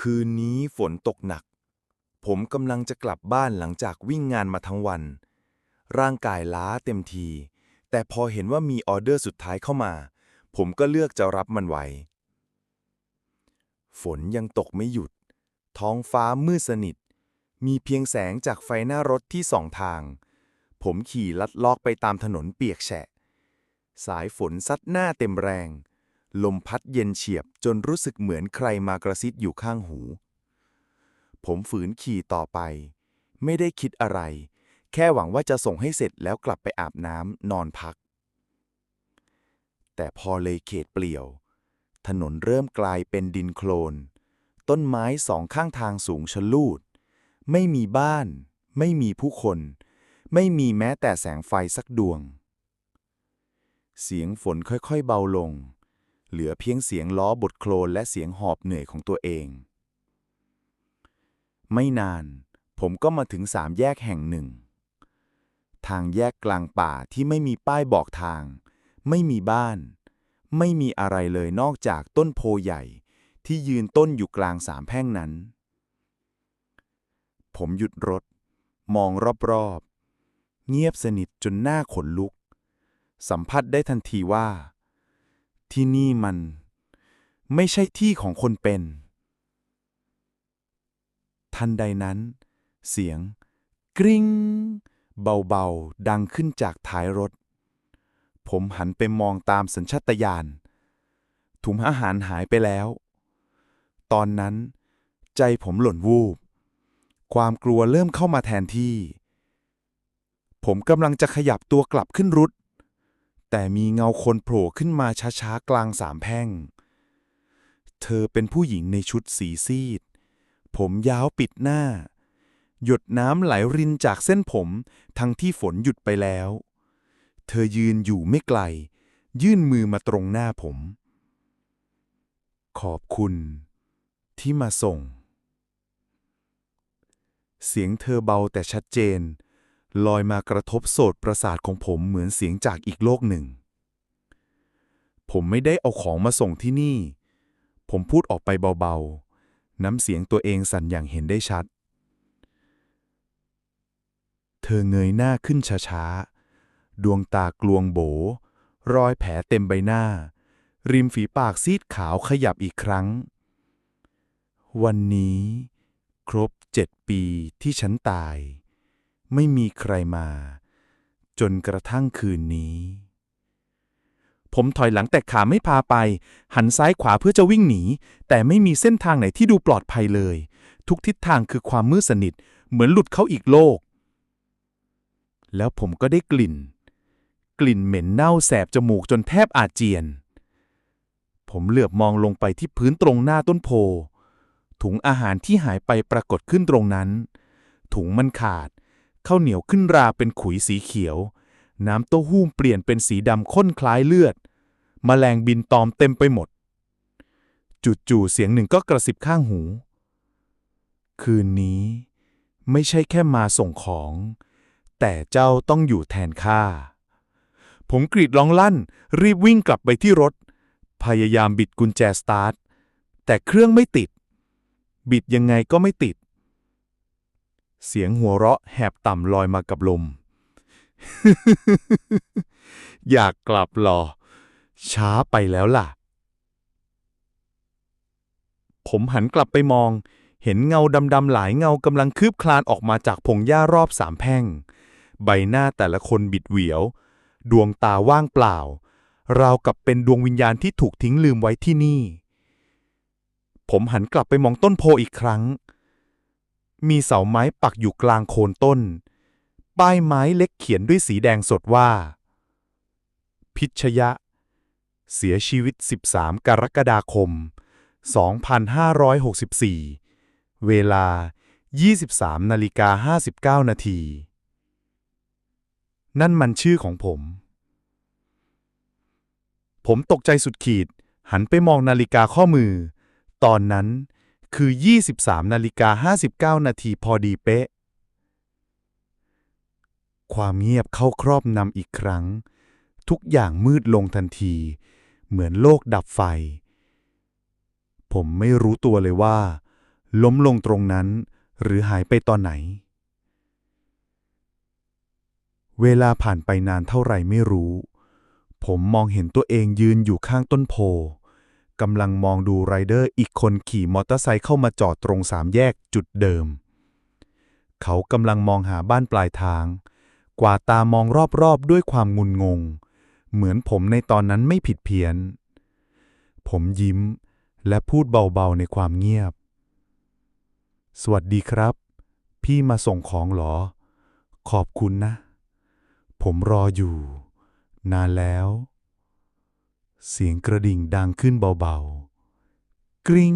คืนนี้ฝนตกหนัก ผมกำลังจะกลับบ้านหลังจากวิ่งงานมาทั้งวัน ร่างกายล้าเต็มที แต่พอเห็นว่ามีออเดอร์สุดท้ายเข้ามา ผมก็เลือกจะรับมันไว้ ฝนยังตกไม่หยุด ท้องฟ้ามืดสนิท มีเพียงแสงจากไฟหน้ารถที่สองทาง ผมขี่ลัดลอกไปตามถนนเปียกแฉะ สายฝนซัดหน้าเต็มแรง ลมพัดเย็นเฉียบจนรู้สึกเหมือนใครมากระซิบอยู่ข้างหู ผมฝืนขี่ต่อไป ไม่ได้คิดอะไร แค่หวังว่าจะส่งให้เสร็จแล้วกลับไปอาบน้ำนอนพัก แต่พอเลยเขตเปลี่ยว ถนนเริ่มกลายเป็นดินโคลน ต้นไม้สองข้างทางสูงชะลูด ไม่มีบ้าน ไม่มีผู้คน ไม่มีแม้แต่แสงไฟสักดวง เสียงฝนค่อยๆเบาลง เหลือเพียงเสียงล้อบดโคลนและเสียงหอบเหนื่อยของตัวเอง ไม่นาน ผมก็มาถึงสามแยกแห่งหนึ่ง ทางแยกกลางป่าที่ไม่มีป้ายบอกทาง ไม่มีบ้าน ไม่มีอะไรเลยนอกจากต้นโพใหญ่ที่ยืนต้นอยู่กลางสามแพร่งนั้น ผมหยุดรถ มองรอบๆ เงียบสนิทจนหน้าขนลุก สัมผัสได้ทันทีว่า ที่นี่มัน ไม่ใช่ที่ของคนเป็น ทันใดนั้น เสียง กริ้ง เบาๆ ดังขึ้นจากท้ายรถ ผมหันไปมองตามสัญชาตญาณถุงอาหารหายไปแล้ว ตอนนั้น ใจผมหล่นวูบ ความกลัวเริ่มเข้ามาแทนที่ ผมกำลังจะขยับตัวกลับขึ้นรุด แต่มีเงาคนโผล่ขึ้นมาช้าๆ กลางสามแพ่ง เธอเป็นผู้หญิงในชุดสีซีด ผมยาวปิดหน้า หยดน้ำไหลรินจากเส้นผมทั้งที่ฝนหยุดไปแล้ว เธอยืนอยู่ไม่ไกล ยื่นมือมาตรงหน้าผม ขอบคุณ ที่มาส่ง เสียงเธอเบาแต่ชัดเจน ลอยมากระทบโสดประสาทของผมเหมือนเสียงจากอีกโลกหนึ่ง ผมไม่ได้เอาของมาส่งที่นี่ ผมพูดออกไปเบาๆ น้ำเสียงตัวเองสั่นอย่างเห็นได้ชัด เธอเงยหน้าขึ้นช้าๆ ดวงตากลวงโบ รอยแผลเต็มใบหน้า ริมฝีปากซีดขาวขยับอีกครั้ง วันนี้ ครบเจ็ดปีที่ฉันตาย ไม่มีใครมา จนกระทั่งคืนนี้ ผมถอยหลังแต่ขาไม่พาไป หันซ้ายขวาเพื่อจะวิ่งหนี แต่ไม่มีเส้นทางไหนที่ดูปลอดภัยเลย ทุกทิศทางคือความมืดสนิท เหมือนหลุดเข้าอีกโลก แล้วผมก็ได้กลิ่น กลิ่นเหม็นเน่าแสบจมูกจนแทบอาเจียน ผมเหลือบมองลงไปที่พื้นตรงหน้าต้นโพ ถุงอาหารที่หายไปปรากฏขึ้นตรงนั้นถุงมันขาด ข้าวเหนียวขึ้นราเป็นขุยสีเขียว น้ำเต้าหู้เปลี่ยนเป็นสีดำข้นคล้ายเลือดแมลงบินตอมเต็มไปหมด จู่ๆเสียงหนึ่งก็กระซิบข้างหู คืนนี้ไม่ใช่แค่มาส่งของ แต่เจ้าต้องอยู่แทนข้าผมกรีดร้องลั่น รีบวิ่งกลับไปที่รถ พยายามบิดกุญแจสตาร์ทแต่เครื่องไม่ติด บิดยังไงก็ไม่ติด เสียงหัวเราะแหบต่ำลอยมากับลม อยากกลับหรอ ช้าไปแล้วล่ะ ผมหันกลับไปมอง เห็นเงาดำๆหลายเงากำลังคืบคลานออกมาจากพงหญ้ารอบสามแพ่ง ใบหน้าแต่ละคนบิดเหวียว ดวงตาว่างเปล่า ราวกับเป็นดวงวิญญาณที่ถูกทิ้งลืมไว้ที่นี่ ผมหันกลับไปมองต้นโพอีกครั้ง มีเสาไม้ปักอยู่กลางโคนต้น ป้ายไม้เล็กเขียนด้วยสีแดงสดว่า พิชยะ เสียชีวิต 13 กรกฎาคม 2564 เวลา 23นาฬิกา59 นาที นั่นมันชื่อของผม ผมตกใจสุดขีด หันไปมองนาฬิกาข้อมือ ตอนนั้น คือ 23นาฬิกา59 นาทีพอดีเป๊ะ ความเงียบเข้าครอบนำอีกครั้ง ทุกอย่างมืดลงทันที เหมือนโลกดับไฟ ผมไม่รู้ตัวเลยว่า ล้มลงตรงนั้น หรือหายไปตอนไหน เวลาผ่านไปนานเท่าไหร่ไม่รู้ ผมมองเห็นตัวเองยืนอยู่ข้างต้นโพ กำลังมองดูไรเดอร์อีกคนขี่มอเตอร์ไซค์เข้ามาจอดตรงสามแยกจุดเดิม เขากำลังมองหาบ้านปลายทาง กว่าตามองรอบๆด้วยความงุนงง เหมือนผมในตอนนั้นไม่ผิดเพี้ยน ผมยิ้มและพูดเบาๆในความเงียบ สวัสดีครับ พี่มาส่งของเหรอ ขอบคุณนะ ผมรออยู่ นานแล้ว เสียงกระดิ่งดังขึ้นเบาๆ กริ๊ง